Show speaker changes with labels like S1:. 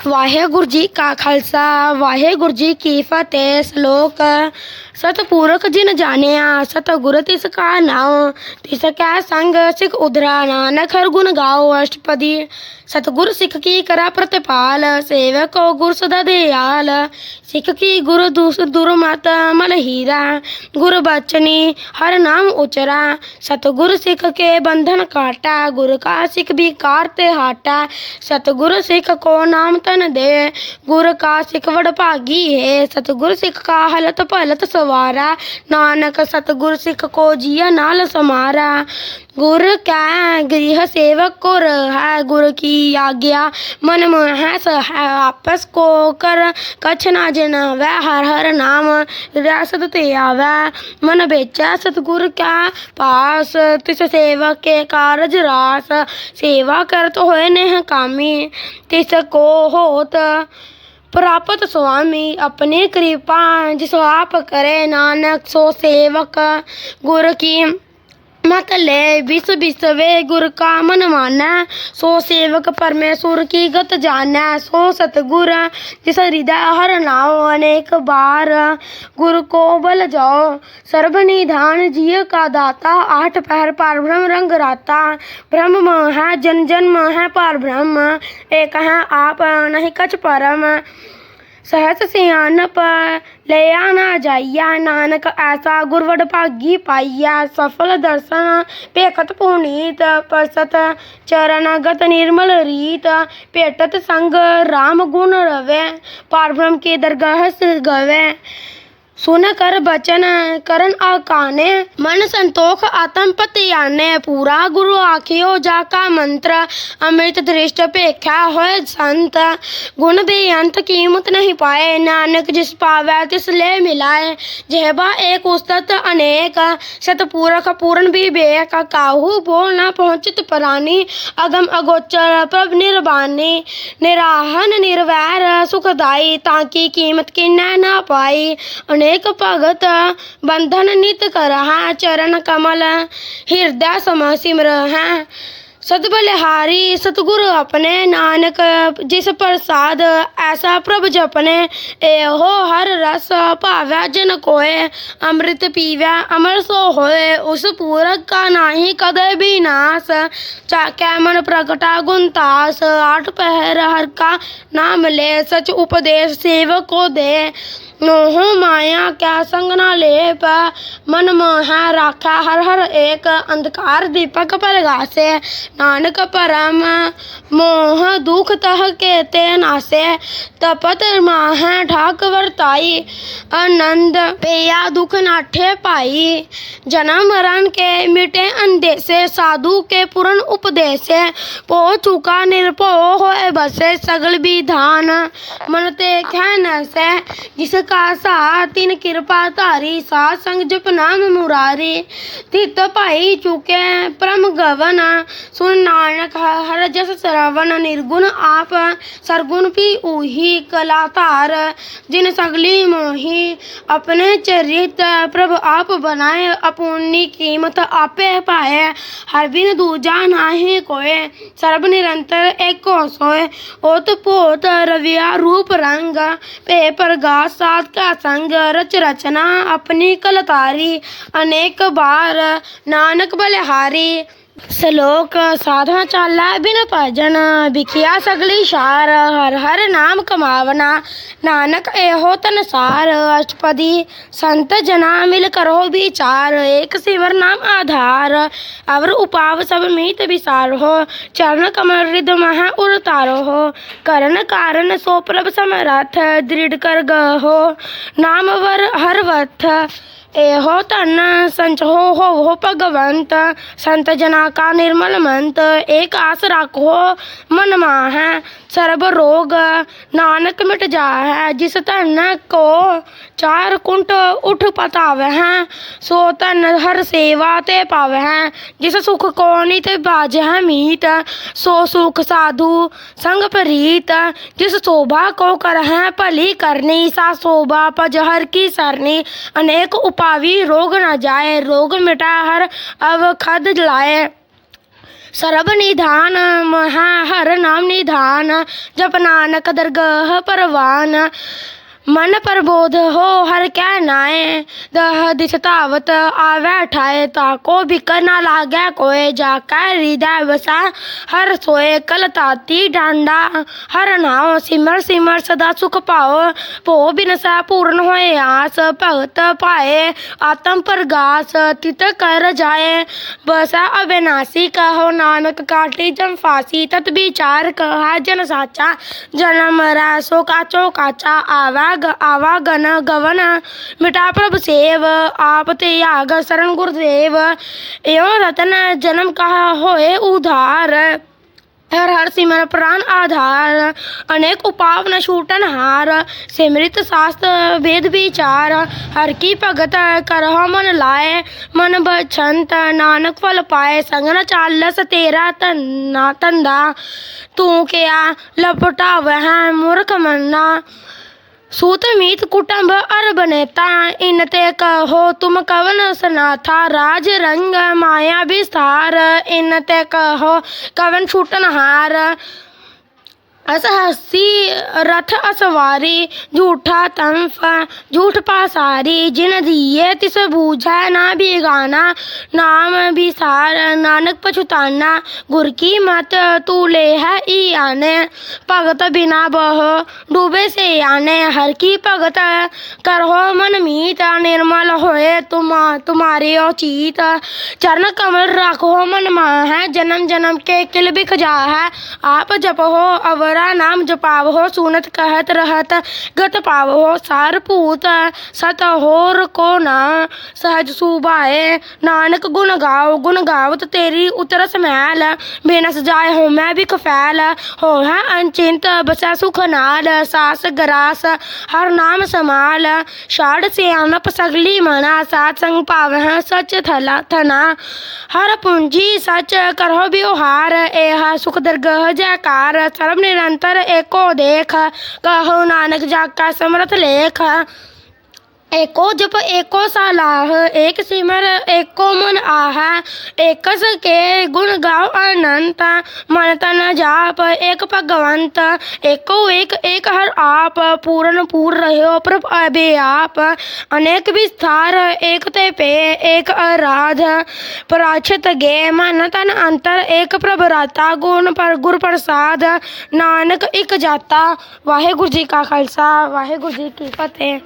S1: ਵਾਹਿਗੁਰੂ ਜੀ ਕਾ ਖਾਲਸਾ ਵਾਹਿਗੁਰੂ ਜੀ ਕੀ ਫਤਿਹ ਸ਼ਲੋਕ ਸਤਪੁਰਖ ਜਿਨ ਜਾਣਿਆ ਸਤਿਗੁਰ ਤਿਸ ਕਾ ਨਾਉ ਤਿਸ ਕੈ ਸੰਗ ਸਿਖ ਉਧਰਾ ਨਾਨਕ ਹਰ ਗੁਣ ਗਾਓ ਅਸ਼ਟਪਦੀ ਸਤਿਗੁਰ ਸਿੱਖ ਕੀ ਕਰਾ ਪ੍ਰਤਿਪਾਲ ਸੇਵਕ ਕੋ ਗੁਰ ਸਦਾ ਦਿਆਲ ਸਿੱਖ ਕੀ ਗੁਰ ਦੂਸ ਦੁਰਮਤ ਮਨ ਹੀਰਾ ਗੁਰ ਬਚਨੀ ਹਰ ਨਾਮ ਉਚਰਾ ਸਤਿਗੁਰ ਸਿੱਖ ਕੇ ਬੰਧਨ ਕਾਟਾ ਗੁਰ ਕਾ ਸਿੱਖ ਵਿਕਾਰ ਤੇ ਹਾਟਾ ਸਤਿਗੁਰ ਸਿੱਖ ਕੋ ਨਾਮ ਤਨ ਦੇ ਗੁਰ ਕਾ ਸਿੱਖ ਵਡ ਭਾਗੀ ਹੈ ਸਤਿਗੁਰ ਸਿੱਖ ਕਾ ਹਲਤ ਭਲਤ ਸਵਾਰਾ। ਨਾਨਕ ਸਤਿਗੁਰ ਸਿੱਖ ਕੋ ਜੀਆ ਨਾਲ ਸਮਾਰਾ। गुर का गृह सेवक को रहा गुरु की आज्ञा मन महा सहा आपस को कर कछ ना जना। वह हर हर नाम सत ते आवै। मन बेचा सतगुर का पास? तिस सेवक के कारज रास। सेवा कर तो हो नेह कामी। तिस को होत प्राप्त स्वामी। अपनी कृपा जिस आप करे नानक, सो सेवक गुरु की मत ले विश्व विश्व गुर का मन माना। सो सेवक परमेश्वर की गत जाना, सो सतगुर जिस हृदय हर नाओ अनेक बार। गुरु को बल जाओ, सर्व निधान जिय का दाता। आठ पहर पार ब्रह्म, रंग राता। ब्रह्म है जन जन्म है पार ब्रह्म। एक है आप, नहीं कच परम। ਸਹਤ ਸਿਆਨਪ ਲਿਆ ਨਾ ਜਾਈਆ, ਨਾਨਕ ਐਸਾ ਗੁਰਵਡ ਭਾਗੀ ਪਾਈਆ। ਸਫਲ ਦਰਸ਼ਨ ਭੇਖਤ ਪੁਨੀਤ, ਪਰਸਤ ਚਰਨਗਤ ਨਿਰਮਲ ਰੀਤ। ਭੇਟਤ ਸੰਗ ਰਾਮ ਗੁਣ ਰਵੇ, ਪਾਰ ਕੇ ਦਰਗਾਹ ਸ ਗਵੇ। सुन कर बचन करन आकाने मन संतोख आत्म पतियाने पूरा गुरु आखियो जाका मंत्र अमृत दृष्ट भेख्या होए संत गुण बेअंत कीमत नहीं पाए नानक जिस पावै तिस ले मिलाए जेहबा एक उस्तत अनेक सतपूरख पूर्ण विवेक काहू बोल न पहुंचित प्राणी अगम अगोचर प्रभ निर्वाणी निराहन निर्वैर सुखदाई ताकि कीमत किन्नै न पाई अनेक भगत बंधन नित कर हाँ चरण कमल। हृदय सम सिमर हैं। सतबलिहारी सतगुरु अपने नानक, जिस प्रसाद ऐसा प्रभ जपने, एहो हर रस भाव्या जन कोय अमृत पीव्या अमर सो होए, उस पूरक का नाही कद भी नास चाक्या मन प्रगटा गुणतास आठ पहर हर का नाम ले, सच उपदेश सेवक को दे। मोह माया क्या संग न लेप। मन मोह राखा हर हर एक। अंधकार दीपक पर गासे। नानक परम मोह दुख तह के ते नासे। तपत माह ठाक वरताई। आनंद पेया दुख नाठे पाई। जन्म मरण के मिटे अंदेसे साधु के पूर्ण उपदेसे पो चुका निरपो हो बसे। सगल विधान मन ते से। जिस का सार तिन कृपा धारी सा संग जप नाम मुरारे। तित भाई चुके परम गवन, सुन नानक हर जस श्रवण, निर्गुण आप सरगुण पी कला तार। जिन सगली मोही अपने चरित प्रभ आप बनाए, अपूर्णी कीमत आपे पाए। हर बिन दूजा नाहे कोय सर्व निरंतर एक सोय ओत पोत रविया रूप रंग, पेपर गा सा ਸਾਧ का संग रच रचना अपनी कलतारी अनेक बार नानक बलिहारी। श्लोक साधना चाला, बिन भजन बिखिया सगली शार, हर हर नाम कमावना। नानक एहो तन सार, अष्टपदी संत जना मिल करो विचार। एक सिवर नाम आधार, अवर उपाव सब मीत विसार। हो चरण कमल रिद महा उतार हो करण कारण सोप्रभ समरथ, दृढ़ कर गहो। नाम वर हर वथ एहो धन संच हो भगवंत संत जना का निर्मल मंत, एक आस रखो मन माह। सर्व रोग नानक मिट जा है जिस धन को चार कुंट उठ पताव है सो तन हर सेवा ते पाव है जिस सुख को नित बाज है मीत। सो सुख साधु संग प्रीत, जिस शोभा को कर है भली करनी, सा शोभा पज हर की सरनी। अनेक उप पावी रोग न जाए रोग मिटा हर अवखद लाए सर्व निधान महा हर नाम निधान जप नानक दरगह परवान मन प्रबोध हो हर कै नाए दह दिशतावत आवे ठाए ताको बिक न लागे कोय जा कह हृदय वसा हर सोए कल ताती डांडा हर नाओ सिमर सिमर सदा सुख पाओ पो बिन स पूर्ण होए आस भगत पाए आत्म प्रगास तित कर जाए बसा अविनाशी कहो नानक काटी जम फांसी तत विचार कहा जन साचा जन्म रा सो काचो काचा आवा राग आवागन, गवन मिठाप्रभ सेव, आप ते याग शरण गुरुदेव। एवं रतन जन्म कहा होए उधार। हर हर सिमर प्राण आधार, अनेक उपाव न छूटन हार। सिमृत शास्त्र वेद विचार, हर की भगत करह मन लाए। मन बछंत, नानक फल पाए, संगन चालस तेरा तन्ना तंदा तू क्या लपटा वह मूर्ख मन्ना? सूत मीत कुटुंब अरब नेता इन ते कहो तुम कवन सनाथा राज रंग माया विस्तार इन ते कहो कवन छूटनहार अस हसी रथ असवारी, झूठा तंफ, झूठ पासारी, जिन दिए तिस बूझै ना बेगाना, नाम बिसार, नानक पछुताना, गुर की मत तू ले है ई आने, भगत बिना बह, डूबे से आने, हर की भगत करहो मन मीत, निर्मल होए तुम, तुम्हारे औचीत, चरण कमल राखो मन है जन्म जन्म के किल बिख जा है आप जपो अवरा नाम जपावहो, सुनत कहत रहत, गत पावहो, सार भूत सत होर को ना। सहज सुभाए, नानक गुण गाओ, गुण गावत तेरी उतरस मैल बेनस जाय हो मैं भी कफैल हो है अनचिंत, बसै सुख नाल। सास गरास, हर नाम समाल। छाड़ सियानप सगली मना। सात संग पावह सच थला, थना। हर पूंजी सच करो व्यवहार। एह सुख दरगह जयकार। सर्व निरंतर एको देख कहो नानक जाका समरथ लेख एको जप एको सलाह, एक सिमर, एको मन आह, एकस के गुण गाओ अनंत। मन तन जाप, एक भगवंत, एको एक एक हर आप। पूरन पूर रहो प्रभ अभे आप अनेक विस्तार, एक ते पे, एक आराध पराक्षत गे, मन तन अंतर, एक प्रभ राता। गुण पर गुर प्रसाद, नानक इक जाता। वाहे गुरु जी का खालसा वाहे गुरु जी की फतेह।